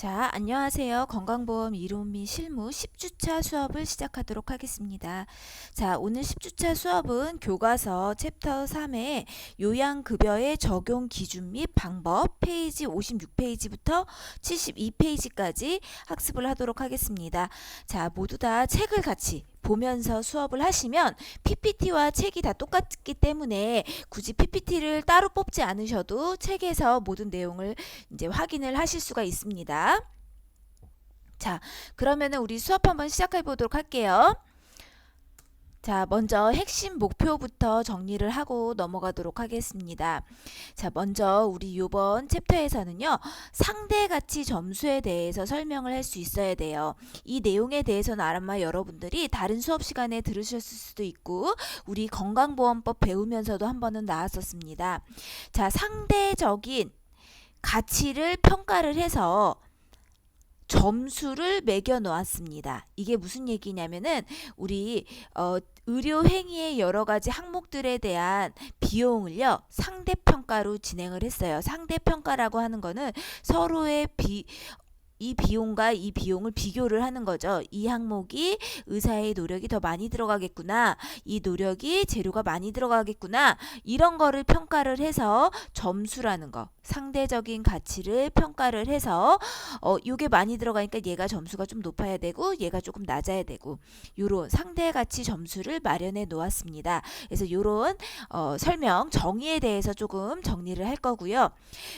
자, 안녕하세요. 건강보험 이론 및 실무 10주차 수업을 시작하도록 하겠습니다. 자, 오늘 10주차 수업은 교과서 챕터 3의 요양급여의 적용 기준 및 방법 페이지 56페이지부터 72페이지까지 학습을 하도록 하겠습니다. 자, 모두 다 책을 같이 보면서 수업을 하시면 PPT와 책이 다 똑같기 때문에 굳이 PPT를 따로 뽑지 않으셔도 책에서 모든 내용을 이제 확인을 하실 수가 있습니다. 자, 그러면은 우리 수업 한번 시작해 보도록 할게요. 자, 먼저 핵심 목표부터 정리를 하고 넘어가도록 하겠습니다. 자, 먼저 우리 요번 챕터에서는요, 상대 가치 점수에 대해서 설명을 할 수 있어야 돼요. 이 내용에 대해서는 아마 여러분들이 다른 수업 시간에 들으셨을 수도 있고, 우리 건강보험법 배우면서도 한 번은 나왔었습니다. 자, 상대적인 가치를 평가를 해서 점수를 매겨 놓았습니다. 이게 무슨 얘기냐면은 우리 어, 의료 행위의 여러 가지 항목들에 대한 비용을요 상대 평가로 진행을 했어요. 상대 평가라고 하는 거는 서로의 비 이 비용과 이 비용을 비교를 하는 거죠. 이 항목이 의사의 노력이 더 많이 들어가겠구나. 이 노력이 재료가 많이 들어가겠구나. 이런 거를 평가를 해서 점수라는 거. 상대적인 가치를 평가를 해서 어 요게 많이 들어가니까 얘가 점수가 좀 높아야 되고 얘가 조금 낮아야 되고 요런 상대 가치 점수를 마련해 놓았습니다. 그래서 요런 어 설명 정의에 대해서 조금 정리를 할 거고요.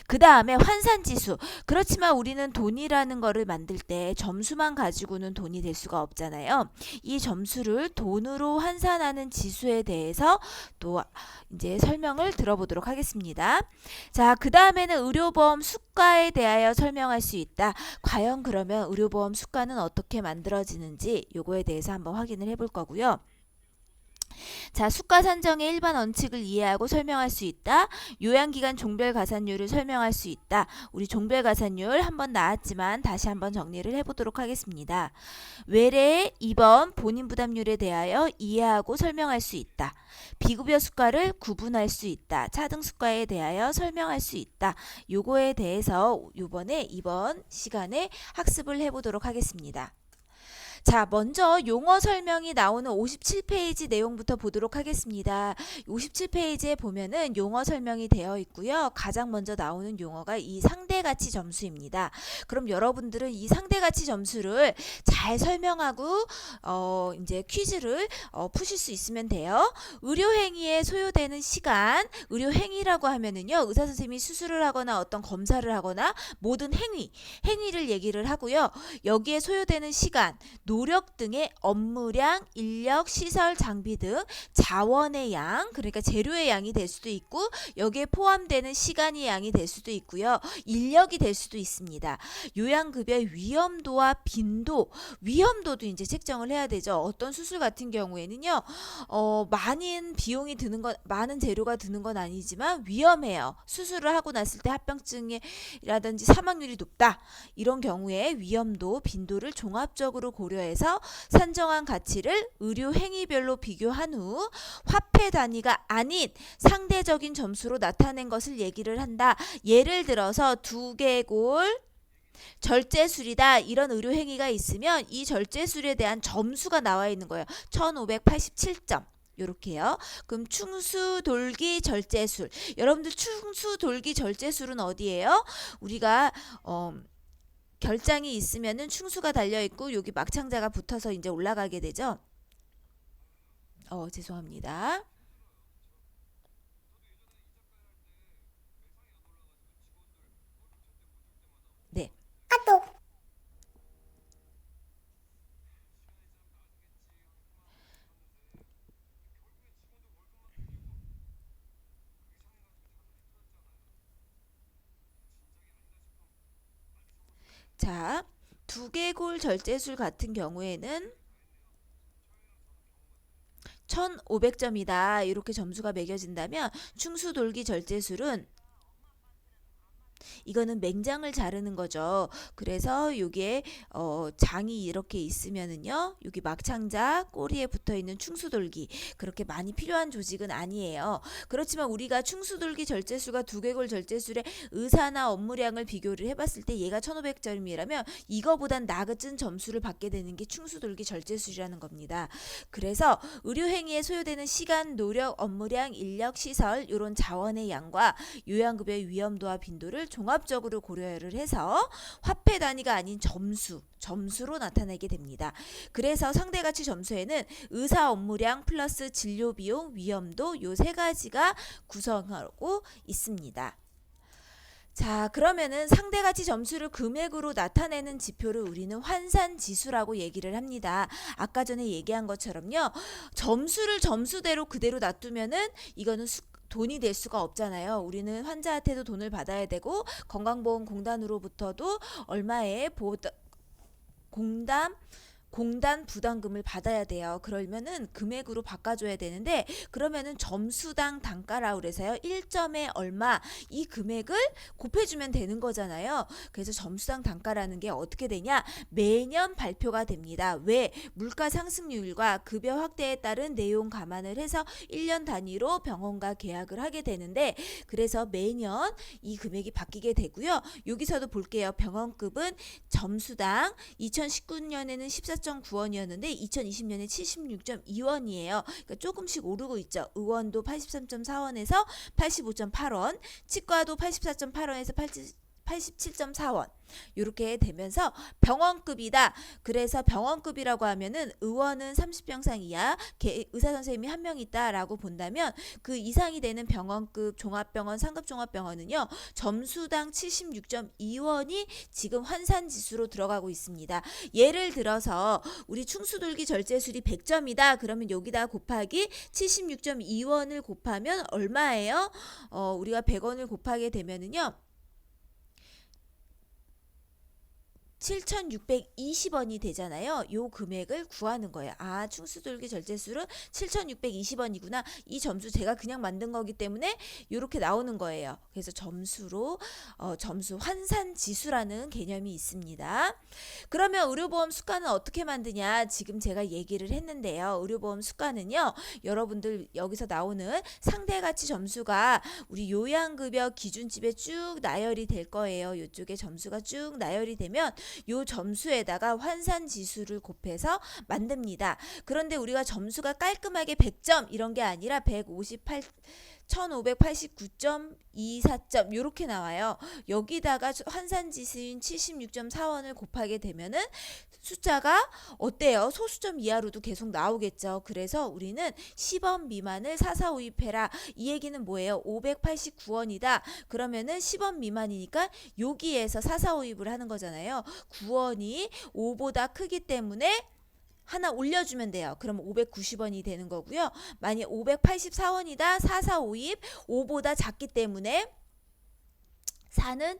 그다음에 환산 지수. 그렇지만 우리는 돈이라는 거를 만들 때 점수만 가지고는 돈이 될 수가 없잖아요. 이 점수를 돈으로 환산하는 지수에 대해서 또 이제 설명을 들어보도록 하겠습니다. 자, 그 다음에는 의료보험 수가에 대하여 설명할 수 있다. 과연 그러면 의료보험 수가는 어떻게 만들어지는지 요거에 대해서 한번 확인을 해볼 거고요. 자, 수가 산정의 일반 원칙을 이해하고 설명할 수 있다. 요양기간 종별 가산율을 설명할 수 있다. 우리 종별 가산율 한번 나왔지만 다시 한번 정리를 해보도록 하겠습니다. 외래 2번 본인 부담률에 대하여 이해하고 설명할 수 있다. 비급여 수가를 구분할 수 있다. 차등 수가에 대하여 설명할 수 있다. 요거에 대해서 요번에 이번 시간에 학습을 해보도록 하겠습니다. 자, 먼저 용어 설명이 나오는 57페이지 내용부터 보도록 하겠습니다. 57페이지에 보면은 용어 설명이 되어 있고요. 가장 먼저 나오는 용어가 이 상대 가치 점수입니다. 그럼 여러분들은 이 상대 가치 점수를 잘 설명하고 어 이제 퀴즈를 어 푸실 수 있으면 돼요. 의료 행위에 소요되는 시간, 의료 행위라고 하면은요. 의사 선생님이 수술을 하거나 어떤 검사를 하거나 모든 행위, 행위를 얘기를 하고요. 여기에 소요되는 시간, 노력 등의 업무량, 인력, 시설, 장비 등 자원의 양, 그러니까 재료의 양이 될 수도 있고 여기에 포함되는 시간의 양이 될 수도 있고요. 인력이 될 수도 있습니다. 요양급여 위험도와 빈도, 위험도도 이제 책정을 해야 되죠. 어떤 수술 같은 경우에는요, 어, 많은 비용이 드는 건, 많은 재료가 드는 건 아니지만 위험해요. 수술을 하고 났을 때 합병증이라든지 사망률이 높다. 이런 경우에 위험도, 빈도를 종합적으로 고려해 서 산정한 가치를 의료 행위별로 비교한 후 화폐 단위가 아닌 상대적인 점수로 나타낸 것을 얘기를 한다. 예를 들어서 두개골 절제술이다 이런 의료 행위가 있으면 이 절제술에 대한 점수가 나와 있는 거예요. 1587점. 요렇게요. 그럼 충수 돌기 절제술. 여러분들 충수 돌기 절제술은 어디예요? 우리가 어 결장이 있으면은 충수가 달려 있고 여기 막창자가 붙어서 이제 올라가게 되죠. 어, 죄송합니다. 네. 자, 두개골 절제술 같은 경우에는 1500점이다. 이렇게 점수가 매겨진다면 충수돌기 절제술은 이거는 맹장을 자르는 거죠. 그래서 요게 어 장이 이렇게 있으면은요. 여기 막창자 꼬리에 붙어 있는 충수돌기 그렇게 많이 필요한 조직은 아니에요. 그렇지만 우리가 충수돌기 절제술과 두개골 절제술의 의사나 업무량을 비교를 해봤을 때 얘가 1500점이라면 이거보단 나긋은 점수를 받게 되는 게 충수돌기 절제술이라는 겁니다. 그래서 의료행위에 소요되는 시간, 노력, 업무량, 인력, 시설 이런 자원의 양과 요양급여의 위험도와 빈도를 종합적으로 고려를 해서 화폐 단위가 아닌 점수, 점수로 나타내게 됩니다. 그래서 상대가치 점수에는 의사 업무량 플러스 진료 비용, 위험도 요 세 가지가 구성하고 있습니다. 자, 그러면은 상대 가치 점수를 금액으로 나타내는 지표를 우리는 환산 지수라고 얘기를 합니다. 아까 전에 얘기한 것처럼요. 점수를 점수대로 그대로 놔두면은 이거는 수, 돈이 될 수가 없잖아요. 우리는 환자한테도 돈을 받아야 되고 건강보험공단으로부터도 얼마의 보호 공담 공단 부담금을 받아야 돼요. 그러면은 금액으로 바꿔줘야 되는데 그러면은 점수당 단가라 그래서요. 1점에 얼마 이 금액을 곱해주면 되는 거잖아요. 그래서 점수당 단가라는 게 어떻게 되냐 매년 발표가 됩니다. 왜 물가 상승률과 급여 확대에 따른 내용 감안을 해서 1년 단위로 병원과 계약을 하게 되는데 그래서 매년 이 금액이 바뀌게 되고요. 여기서도 볼게요. 병원급은 점수당 2019년에는 14.9원이었는데 2020년에 76.2원이에요. 그러니까 조금씩 오르고 있죠. 의원도 83.4원에서 85.8원, 치과도 84.8원에서 80 87.4원 이렇게 되면서 병원급이다. 그래서 병원급이라고 하면은 의원은 30병상 이하 의사 선생님이 한 명 있다라고 본다면 그 이상이 되는 병원급 종합병원 상급 종합병원은요. 점수당 76.2원이 지금 환산 지수로 들어가고 있습니다. 예를 들어서 우리 충수돌기 절제술이 100점이다. 그러면 여기다 곱하기 76.2원을 곱하면 얼마예요? 어, 우리가 100원을 곱하게 되면은요. 7,620원이 되잖아요. 요 금액을 구하는 거예요. 아, 충수돌기 절제술은 7,620원이구나. 이 점수 제가 그냥 만든 거기 때문에 이렇게 나오는 거예요. 그래서 점수로 어, 점수 환산 지수라는 개념이 있습니다. 그러면 의료보험 수가는 어떻게 만드냐? 지금 제가 얘기를 했는데요. 의료보험 수가는요. 여러분들 여기서 나오는 상대 가치 점수가 우리 요양급여 기준집에 쭉 나열이 될 거예요. 이쪽에 점수가 쭉 나열이 되면 요 점수에다가 환산 지수를 곱해서 만듭니다. 그런데 우리가 점수가 깔끔하게 100점 이런 게 아니라 158 1589.24점 이렇게 나와요. 여기다가 환산 지수인 76.4원을 곱하게 되면은 숫자가 어때요? 소수점 이하로도 계속 나오겠죠. 그래서 우리는 10원 미만을 사사 오입해라. 이 얘기는 뭐예요? 589원이다. 그러면은 10원 미만이니까 여기에서 사사 오입을 하는 거잖아요. 9원이 5보다 크기 때문에 하나 올려주면 돼요. 그럼 590원이 되는 거고요. 만약 584원이다. 4452입 5보다 작기 때문에 4는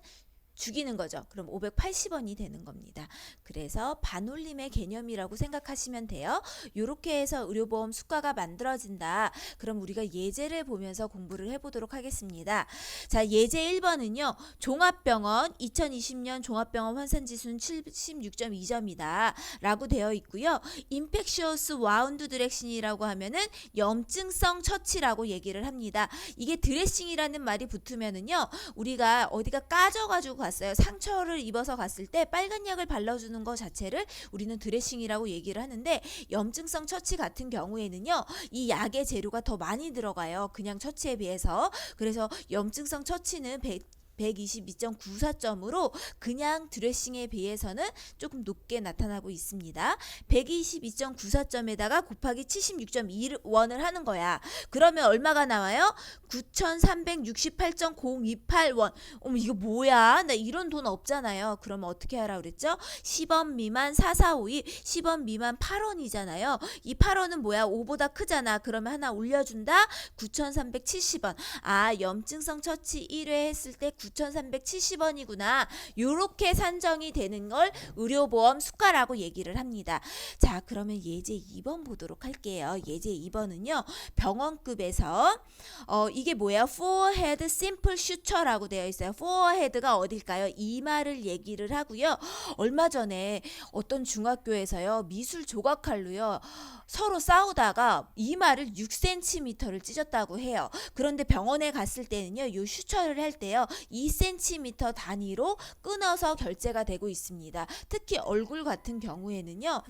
죽이는 거죠. 그럼 580원이 되는 겁니다. 그래서 반올림의 개념이라고 생각하시면 돼요. 이렇게 해서 의료보험 수가가 만들어진다. 그럼 우리가 예제를 보면서 공부를 해보도록 하겠습니다. 자, 예제 1번은요. 종합병원 2020년 종합병원 환산지수는 76.2점이다. 라고 되어 있고요. 인펙시어스 와운드 드레싱이라고 하면은 염증성 처치라고 얘기를 합니다. 이게 드레싱이라는 말이 붙으면은요. 우리가 어디가 까져가지고 갔어요. 상처를 입어서 갔을 때 빨간 약을 발라주는 것 자체를 우리는 드레싱이라고 얘기를 하는데 염증성 처치 같은 경우에는요. 이 약의 재료가 더 많이 들어가요. 그냥 처치에 비해서. 그래서 염증성 처치는 100 122.94점으로 그냥 드레싱에 비해서는 조금 높게 나타나고 있습니다. 122.94점에다가 곱하기 76.1원을 하는 거야. 그러면 얼마가 나와요? 9,368.028원. 어머 이거 뭐야? 나 이런 돈 없잖아요. 그러면 어떻게 하라 그랬죠? 10원 미만 4452, 10원 미만 8원이잖아요. 이 8원은 뭐야? 5보다 크잖아. 그러면 하나 올려준다. 9,370원. 아 염증성 처치 1회 했을 때 9 9,370원이구나. 요렇게 산정이 되는 걸 의료보험 수가라고 얘기를 합니다. 자, 그러면 예제 2번 보도록 할게요. 예제 2번은요. 병원급에서 어 이게 뭐야? forehead simple suture라고 되어 있어요. forehead가 어딜까요? 이마를 얘기를 하고요. 얼마 전에 어떤 중학교에서요. 미술 조각칼로요. 서로 싸우다가 이마를 6cm를 찢었다고 해요. 그런데 병원에 갔을 때는요. 요 슈처를 할 때요. 2cm 단위로 끊어서 결제가 되고 있습니다. 특히 얼굴 같은 경우에는요.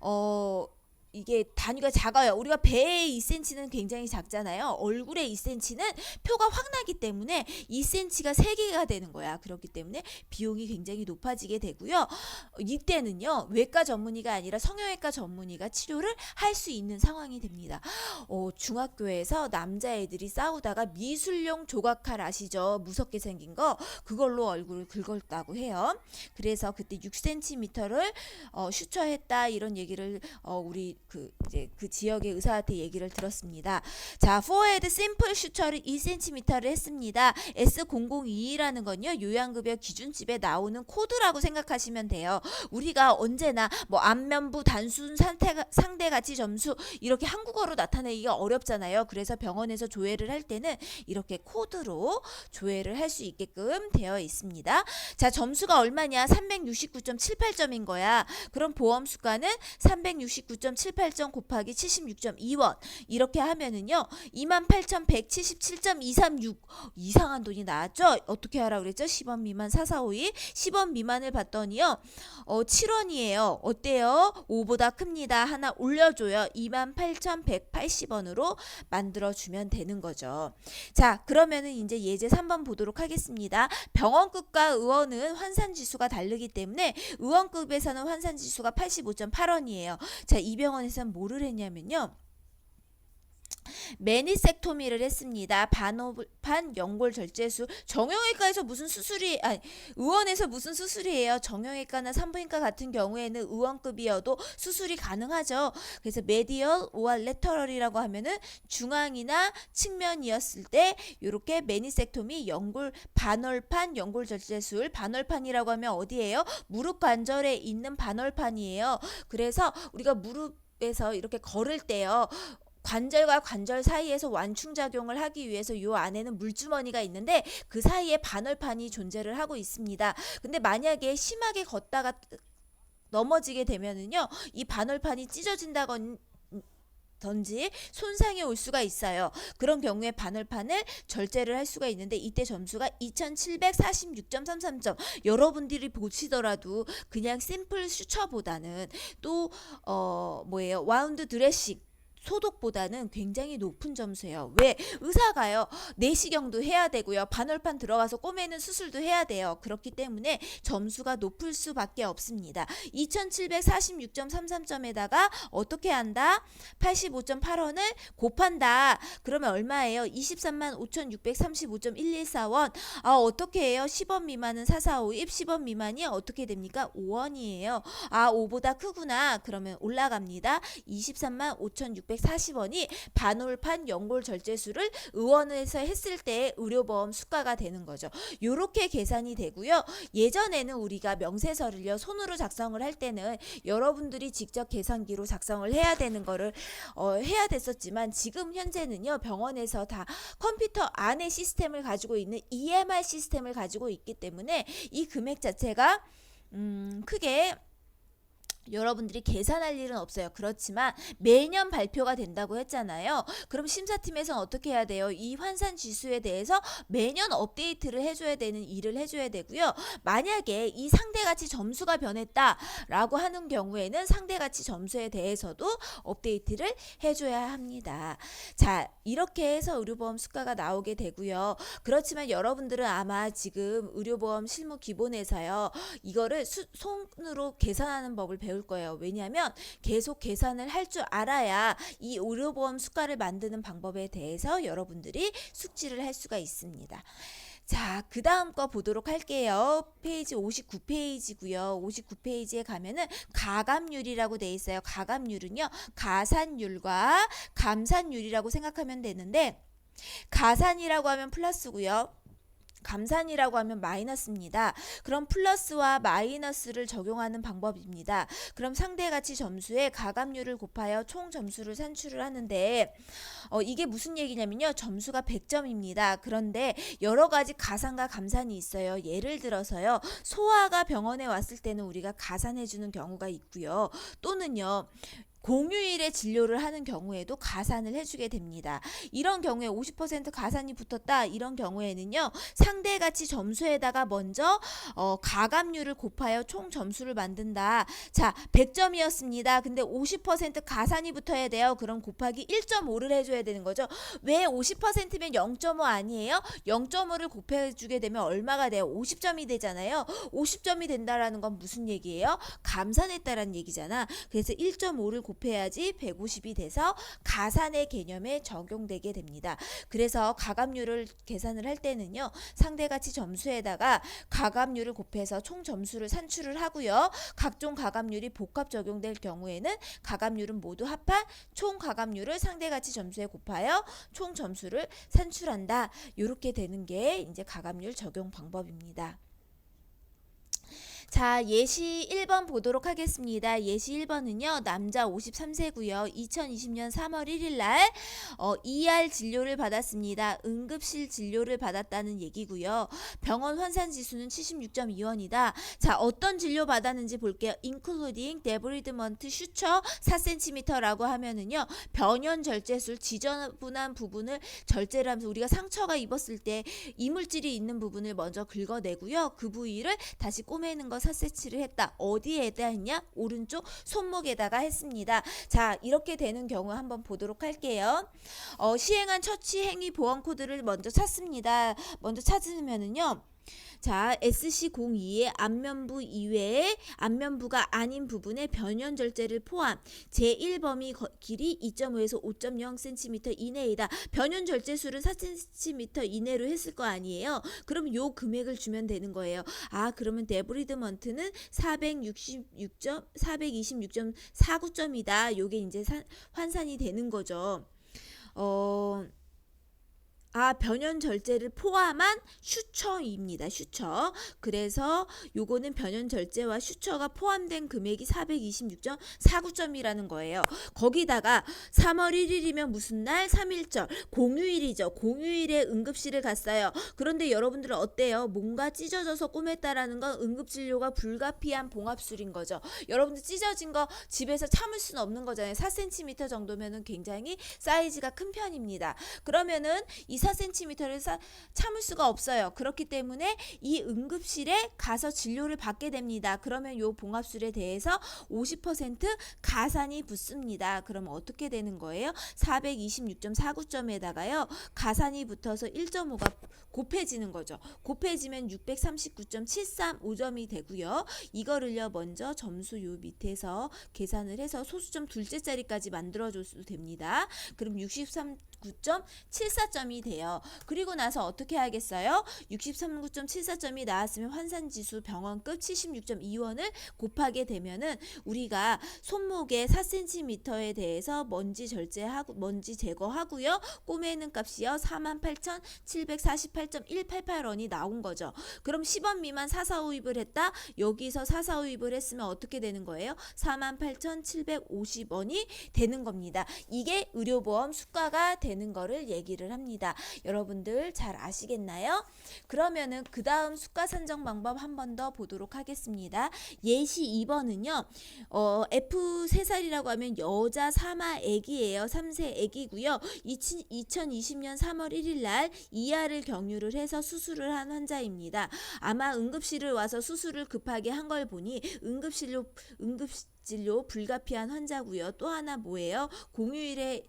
어 이게 단위가 작아요. 우리가 배에 2cm는 굉장히 작잖아요. 얼굴에 2cm는 표가 확 나기 때문에 2cm가 3개가 되는 거야. 그렇기 때문에 비용이 굉장히 높아지게 되고요. 이때는요. 외과 전문의가 아니라 성형외과 전문의가 치료를 할 수 있는 상황이 됩니다. 어, 중학교에서 남자애들이 싸우다가 미술용 조각칼 아시죠? 무섭게 생긴 거 그걸로 얼굴을 긁었다고 해요. 그래서 그때 6cm를 어, 슈처했다 이런 얘기를 어, 우리 그 이제 그 지역의 의사한테 얘기를 들었습니다. 자, forehead simple 슈처를 2cm를 했습니다. S002라는 건요 요양급여 기준집에 나오는 코드라고 생각하시면 돼요. 우리가 언제나 뭐 안면부 단순 상태, 상대 가치 점수 이렇게 한국어로 나타내기가 어렵잖아요. 그래서 병원에서 조회를 할 때는 이렇게 코드로 조회를 할 수 있게끔 되어 있습니다. 자, 점수가 얼마냐? 369.78점인 거야. 그럼 보험 수가는 369.78점 곱하기 76.2원. 이렇게 하면은요. 28,177.236 이상한 돈이 나왔죠? 어떻게 하라 그랬죠? 10원 미만 4452 10원 미만을 봤더니요. 어, 7원이에요. 어때요? 5보다 큽니다. 하나 올려줘요. 28,180원으로 만들어주면 되는 거죠. 자, 그러면은 이제 예제 3번 보도록 하겠습니다. 병원급과 의원은 환산지수가 다르기 때문에 의원급에서는 환산지수가 85.8원이에요. 자, 이병 원에서는 뭐를 했냐면요. 매니섹토미를 했습니다. 반호판 연골 절제술. 정형외과에서 무슨 수술이 아니 의원에서 무슨 수술이에요? 정형외과나 산부인과 같은 경우에는 의원급이어도 수술이 가능하죠. 그래서 메디얼 오알 레터럴이라고 하면은 중앙이나 측면이었을 때 이렇게 매니섹토미 연골 반월판 연골 절제술 반월판이라고 하면 어디예요? 무릎 관절에 있는 반월판이에요. 그래서 우리가 무릎 에서 이렇게 걸을 때요. 관절과 관절 사이에서 완충 작용을 하기 위해서 요 안에는 물주머니가 있는데 그 사이에 반월판이 존재를 하고 있습니다. 근데 만약에 심하게 걷다가 넘어지게 되면은요. 이 반월판이 찢어진다건 던지 손상이 올 수가 있어요. 그런 경우에 바늘판을 절제를 할 수가 있는데 이때 점수가 2746.33점. 여러분들이 보시더라도 그냥 심플 슈처보다는 또 어 뭐예요? 와운드 드레싱 소독보다는 굉장히 높은 점수예요. 왜? 의사가요. 내시경도 해야 되고요. 반월판 들어가서 꼬매는 수술도 해야 돼요. 그렇기 때문에 점수가 높을 수밖에 없습니다. 2746.33점에다가 어떻게 한다? 85.8원을 곱한다. 그러면 얼마예요? 23만 5,635.114원. 아, 어떻게 해요? 10원 미만은 4452, 10원 미만이 어떻게 됩니까? 5원이에요. 아, 5보다 크구나. 그러면 올라갑니다. 23만 5,640원이 반올판 연골 절제술을 의원에서 했을 때 의료보험 수가가 되는 거죠. 요렇게 계산이 되고요. 예전에는 우리가 명세서를요 손으로 작성을 할 때는 여러분들이 직접 계산기로 작성을 해야 되는 거를 어, 해야 됐었지만 지금 현재는요 병원에서 다 컴퓨터 안에 시스템을 가지고 있는 EMR 시스템을 가지고 있기 때문에 이 금액 자체가 음, 크게 여러분들이 계산할 일은 없어요. 그렇지만 매년 발표가 된다고 했잖아요. 그럼 심사팀에서는 어떻게 해야 돼요? 이 환산 지수에 대해서 매년 업데이트를 해줘야 되는 일을 해줘야 되고요. 만약에 이 상대가치 점수가 변했다라고 하는 경우에는 상대가치 점수에 대해서도 업데이트를 해줘야 합니다. 자, 이렇게 해서 의료보험 수가가 나오게 되고요. 그렇지만 여러분들은 아마 지금 의료보험 실무 기본에서요. 이거를 수, 손으로 계산하는 법을 배울 거예요. 왜냐하면 계속 계산을 할 줄 알아야 이 의료보험 수가를 만드는 방법에 대해서 여러분들이 숙지를 할 수가 있습니다. 자, 그 다음 거 보도록 할게요. 페이지 59페이지고요. 59페이지에 가면은 가감률이라고 돼 있어요. 가감률은요. 가산율과 감산율이라고 생각하면 되는데 가산이라고 하면 플러스고요. 감산이라고 하면 마이너스입니다. 그럼 플러스와 마이너스를 적용하는 방법입니다. 그럼 상대 가치 점수에 가감률을 곱하여 총 점수를 산출을 하는데 어, 이게 무슨 얘기냐면요. 점수가 100점입니다. 그런데 여러 가지 가산과 감산이 있어요. 예를 들어서요. 소아가 병원에 왔을 때는 우리가 가산해 주는 경우가 있고요. 또는요. 공휴일에 진료를 하는 경우에도 가산을 해주게 됩니다. 이런 경우에 50% 가산이 붙었다. 이런 경우에는요. 상대 가치 점수에다가 먼저 어, 가감률을 곱하여 총 점수를 만든다. 자, 100점이었습니다. 근데 50% 가산이 붙어야 돼요. 그럼 곱하기 1.5를 해줘야 되는 거죠. 왜 50%면 0.5 아니에요? 0.5를 곱해주게 되면 얼마가 돼요? 50점이 되잖아요. 50점이 된다라는 건 무슨 얘기예요? 감산했다라는 얘기잖아. 그래서 1.5를 곱 해야지 150이 돼서 가산의 개념에 적용되게 됩니다. 그래서 가감률을 계산을 할 때는요. 상대 가치 점수에다가 가감률을 곱해서 총 점수를 산출을 하고요. 각종 가감률이 복합 적용될 경우에는 가감률은 모두 합한 총 가감률을 상대 가치 점수에 곱하여 총 점수를 산출한다. 이렇게 되는 게 이제 가감률 적용 방법입니다. 자, 예시 1번 보도록 하겠습니다. 예시 1번은요, 남자 53세고요. 2020년 3월 1일 날, 어, ER 진료를 받았습니다. 응급실 진료를 받았다는 얘기고요. 병원 환산 지수는 76.2원이다. 자, 어떤 진료 받았는지 볼게요. including debridement suture 4cm라고 하면은요, 변연 절제술 지저분한 부분을 절제를 하면서 우리가 상처가 입었을 때 이물질이 있는 부분을 먼저 긁어내고요. 그 부위를 다시 꼬매는 거 4cm를 했다. 어디에다 했냐? 오른쪽 손목에다가 했습니다. 자, 이렇게 되는 경우 한번 보도록 할게요. 어, 시행한 처치 행위 보안 코드를 먼저 찾습니다. 먼저 찾으면은요. 자, SC02의 안면부 이외에 안면부가 아닌 부분에 변연 절제를 포함 제1범위 거- 길이 2.5에서 5.0cm 이내이다. 변연 절제술은 4cm 이내로 했을 거 아니에요. 그럼 요 금액을 주면 되는 거예요. 아, 그러면 데브리드먼트는 466점 426.49점이다. 요게 이제 산- 환산이 되는 거죠. 어 아, 변연 절제를 포함한 슈처입니다. 슈처. 그래서 요거는 변연 절제와 슈처가 포함된 금액이 426.49점이라는 거예요. 거기다가 3월 1일이면 무슨 날? 3일절. 공휴일이죠. 공휴일에 응급실을 갔어요. 그런데 여러분들은 어때요? 뭔가 찢어져서 꼬맸다라는 건 응급진료가 불가피한 봉합술인 거죠. 여러분들 찢어진 거 집에서 참을 수는 없는 거잖아요. 4cm 정도면은 굉장히 사이즈가 큰 편입니다. 그러면은 이 4cm를 사, 참을 수가 없어요. 그렇기 때문에 이 응급실에 가서 진료를 받게 됩니다. 그러면 요 봉합술에 대해서 50% 가산이 붙습니다. 그럼 어떻게 되는 거예요? 426.49점에다가요. 가산이 붙어서 1.5가 곱해지는 거죠. 곱해지면 639.735점이 되고요. 이거를요 먼저 점수 요 밑에서 계산을 해서 소수점 둘째 자리까지 만들어 줘도 됩니다. 그럼 63.9.74점이 돼요. 그리고 나서 어떻게 하겠어요? 63.9.74점이 나왔으면 환산지수 병원급 76.2원을 곱하게 되면은 우리가 손목에 4cm에 대해서 먼지 절제하고 먼지 제거하고요. 꼬매는 값이요 48,748.188원이 나온 거죠. 그럼 10원 미만 사사오입을 했다. 여기서 사사오입을 했으면 어떻게 되는 거예요? 48,750원이 되는 겁니다. 이게 의료보험 수가가 되는 거를 얘기를 합니다. 여러분들 잘 아시겠나요? 그러면은 그 다음 수가 산정 방법 한 번 더 보도록 하겠습니다. 예시 2번은요. 어, F 3살이라고 하면 여자 3아 애기예요. 3세 애기고요. 2020년 3월 1일 날 이하를 경유를 해서 수술을 한 환자입니다. 아마 응급실을 와서 수술을 급하게 한 걸 보니 응급실로 응급 진료 불가피한 환자고요. 또 하나 뭐예요? 공휴일에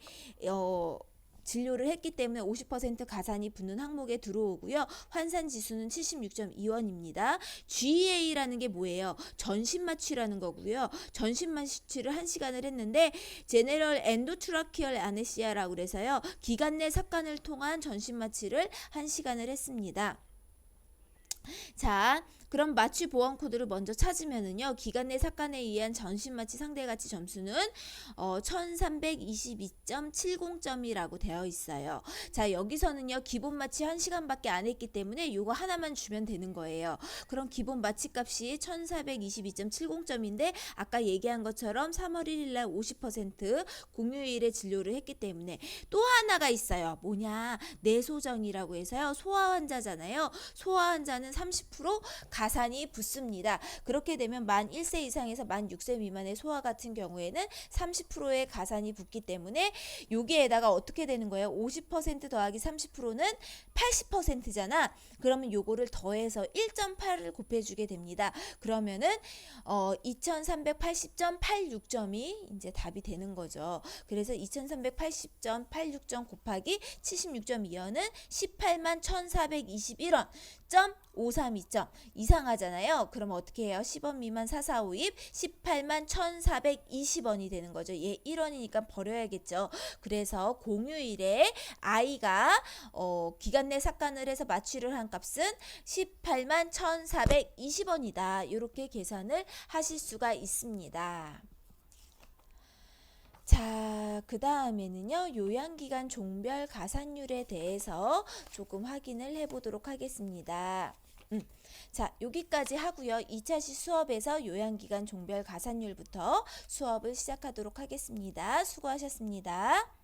어 진료를 했기 때문에 50% 가산이 붙는 항목에 들어오고요. 환산 지수는 76.2원입니다. GEA라는 게 뭐예요? 전신 마취라는 거고요. 전신 마취를 1시간을 했는데 제네럴 엔도트라키얼 아네시아라고 그래서요. 기관 내 삽관을 통한 전신 마취를 1시간을 했습니다. 자, 그럼 마취 보험 코드를 먼저 찾으면은요. 기간 내 삭간에 의한 전신 마취 상대 가치 점수는 어 1322.70점이라고 되어 있어요. 자, 여기서는요. 기본 마취 1시간밖에 안 했기 때문에 요거 하나만 주면 되는 거예요. 그럼 기본 마취 값이 1422.70점인데 아까 얘기한 것처럼 3월 1일 날 50% 공휴일에 진료를 했기 때문에 또 하나가 있어요. 뭐냐? 내소정이라고 해서요. 소아 환자잖아요. 소아 환자는 30% 가산이 붙습니다. 그렇게 되면 만 1세 이상에서 만 6세 미만의 소아 같은 경우에는 30%의 가산이 붙기 때문에 여기에다가 어떻게 되는 거예요? 50% 더하기 30%는 80%잖아. 그러면 요거를 더해서 1.8을 곱해주게 됩니다. 그러면은 어 2380.86점이 이제 답이 되는 거죠. 그래서 2380.86점 곱하기 76.2원은 18만 1421원. 점 532점 이상하잖아요. 그럼 어떻게 해요? 10원 미만 4452입 18만 1420원이 되는 거죠. 얘 1원이니까 버려야겠죠. 그래서 공휴일에 아이가 어, 기간 내 삭간을 해서 마취를 한 값은 18만 1420원이다. 이렇게 계산을 하실 수가 있습니다. 자, 그 다음에는요, 요양기간 종별 가산율에 대해서 조금 확인을 해보도록 하겠습니다. 음, 자, 여기까지 하고요. 2차 시 수업에서 요양기간 종별 가산율부터 수업을 시작하도록 하겠습니다. 수고하셨습니다.